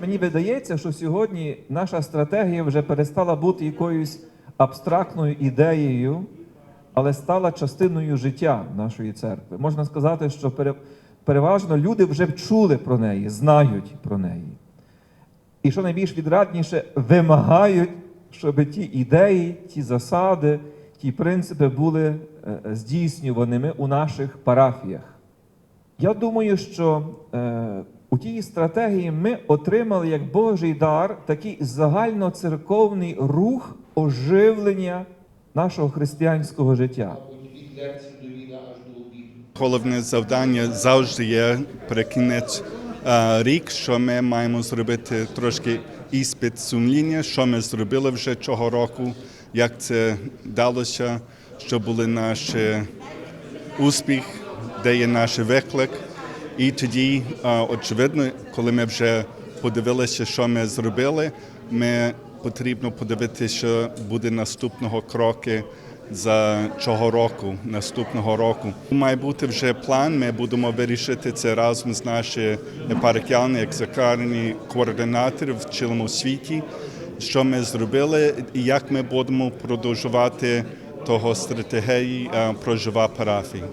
Мені видається, що сьогодні наша стратегія вже перестала бути якоюсь абстрактною ідеєю, але стала частиною життя нашої церкви. Можна сказати, що пере переважно люди вже чули про неї, знають про неї. І що найбільш відрадніше, вимагають, щоб ті ідеї, ті засади, ті принципи були е, здійснюваними у наших парафіях. Я думаю, що е, у тій стратегії ми отримали як Божий дар такий загальноцерковний рух оживлення нашого християнського життя. Головне завдання завжди є при кінець е, рік, що ми маємо зробити трошки іспит сумління, що ми зробили вже цього року, як це далося, що були наші успіх, де є наш виклик. І тоді, е, очевидно, коли ми вже подивилися, що ми зробили, ми потрібно подивитися, що буде наступного кроки за цього року, наступного року. Має бути вже план. Ми будемо вирішити це разом з нашими паракіяни, екзекарні координатори в цілому світі, що ми зробили і як ми будемо продовжувати того стратегії прожива парафії.